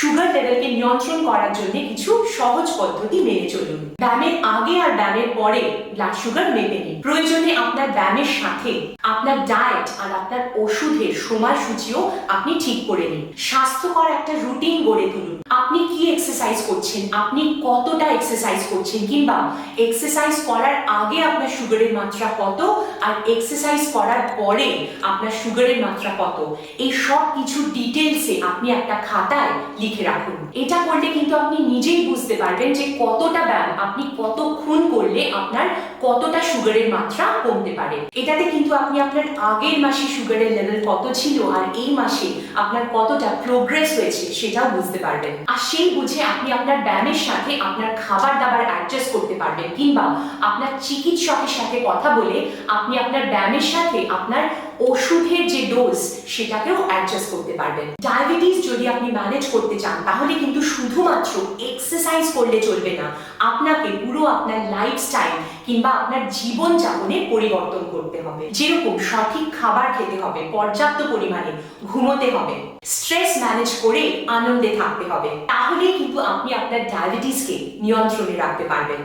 Sugar লেভেলকে নিয়ন্ত্রণ করার জন্য কিছু সহজ পদ্ধতি মেনে চলুন। ব্যায়ামের আগে আর ব্যায়ামের পরে ব্লাড সুগার মেপে নিন। প্রয়োজনে আপনার ব্যায়ামের সাথে আপনার ডায়েট আর আপনার ওষুধের সময়সূচিও আপনি ঠিক করে নিন। স্বাস্থ্যকর একটা রুটিন গড়ে তুলুন। আপনি কি এক্সারসাইজ করছেন? আপনি কতটা এক্সারসাইজ করছেন? কিংবা এক্সারসাইজ করার আগে আপনার সুগারের মাত্রা কত? আর এক্সারসাইজ করার পরে আপনার সুগারের মাত্রা কত? এই সব কিছু ডিটেলসে আপনি একটা খাতায় লিখে রাখুন। এটা করলে কিন্তু আপনি নিজেই বুঝতে পারবেন যে কতটা ব্যায়াম আপনি কতক্ষণ করলে আপনার কতটা সুগারের মাত্রা কমতে পারে। এটাতে কিন্তু আপনি আপনার আগের মাসে সুগারের লেভেল কত ছিল আর এই মাসে আপনার কতটা প্রোগ্রেস হয়েছে সেটাও বুঝতে পারবেন। আর সেই বুঝে আপনি আপনার ব্যায়ামের সাথে আপনার খাবার দাবার অ্যাডজাস্ট করতে পারবেন। কিংবা আপনার চিকিৎসকের সাথে কথা বলে আপনি আপনার ব্যায়ামের সাথে আপনার ওষুধের যে ডোজ সেটাকেও অ্যাডজাস্ট করতে পারবেন। ডায়াবেটিস যদি আপনি ম্যানেজ করতে চান, তাহলে কিন্তু শুধুমাত্র এক্সারসাইজ করলে চলবে না। আপনাকে পুরো আপনার লাইফস্টাইল কিংবা আপনার জীবনযাপনে পরিবর্তন করতে হবে। যেরকম সঠিক খাবার খেতে হবে, পর্যাপ্ত পরিমাণে ঘুমোতে হবে স্ট্রেস ম্যানেজ করে আনন্দে থাকতে হবে, তাহলেই কিন্তু আপনি আপনার ডায়াবেটিসকে নিয়ন্ত্রণে রাখতে পারবেন।